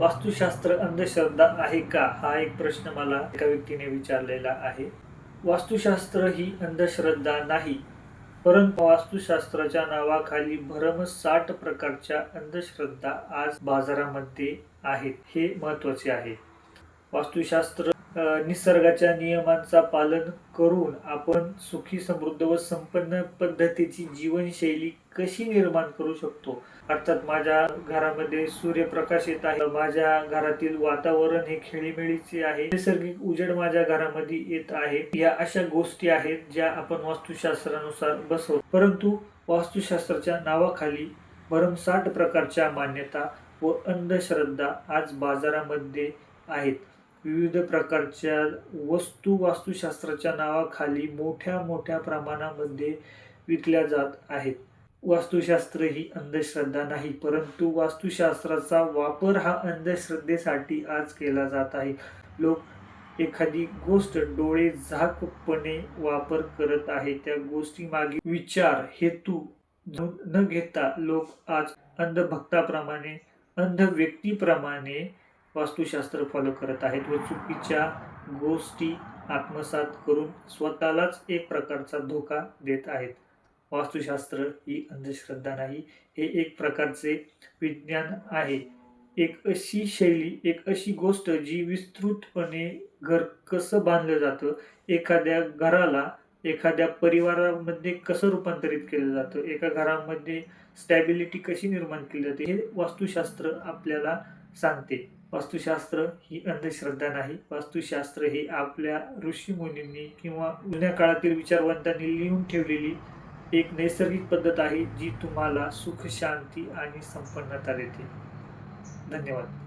वास्तुशास्त्र अंधश्रद्धा आहे का? हा एक प्रश्न मला एका व्यक्तीने विचारलेला आहे. वास्तुशास्त्र ही अंधश्रद्धा नाही परंतु वास्तुशास्त्राच्या नावाखाली भरमसाठ प्रकारच्या अंधश्रद्धा आज बाजारामध्ये आहेत. हे महत्त्वाचे आहे. वास्तुशास्त्र निसर्गाच्या नियमांचा पालन करून आपण सुखी समृद्ध व संपन्न पद्धतीची जीवनशैली कशी निर्माण करू शकतो? अर्थात माझ्या घरामध्ये सूर्यप्रकाश येत आहे. माझ्या घरातील वातावरण हे खेळीमेळीचे आहे. नैसर्गिक उजेड माझ्या घरामध्ये येत आहे. या अशा गोष्टी आहेत ज्या आपण वास्तुशास्त्रानुसार बसवतो. परंतु वास्तुशास्त्राच्या नावाखाली भरमसाठ प्रकारच्या मान्यता व अंधश्रद्धा आज बाजारामध्ये आहेत. विविध प्रकारच्या वस्तू वास्तुशास्त्राच्या नावाखाली मोठ्या मोठ्या प्रमाणामध्ये विकल्या जात आहेत. वास्तुशास्त्र ही अंधश्रद्धा नाही परंतु वास्तुशास्त्राचा वापर हा अंधश्रद्धेसाठी आज केला जात आहे. लोक एखादी गोष्ट डोळे झाकपणे वापर करत आहे त्या गोष्टी मागे विचार हेतू न घेता लोक आज अंधभक्ताप्रमाणे अंध व्यक्तीप्रमाणे वास्तुशास्त्र फॉलो करत आहेत व चुकीच्या गोष्टी आत्मसात करून स्वतःलाच एक प्रकारचा धोका देत आहेत. वास्तुशास्त्र ही अंधश्रद्धा नाही हे एक प्रकारचे विज्ञान आहे. एक अशी शैली एक अशी गोष्ट जी विस्तृतपणे घर कसं बांधलं जातं एखाद्या घराला एखाद्या परिवारामध्ये कसं रूपांतरित केलं जातं एका घरामध्ये स्टॅबिलिटी कशी निर्माण केली जाते हे वास्तुशास्त्र आपल्याला सांगते. वास्तुशास्त्र ही अंधश्रद्धा नाही. वास्तुशास्त्र हे आपल्या ऋषीमुनींनी किंवा जुन्या काळातील विचारवंतांनी लिहून ठेवलेली एक नैसर्गिक पद्धत आहे जी तुम्हाला सुख शांती आणि संपन्नता देते. धन्यवाद.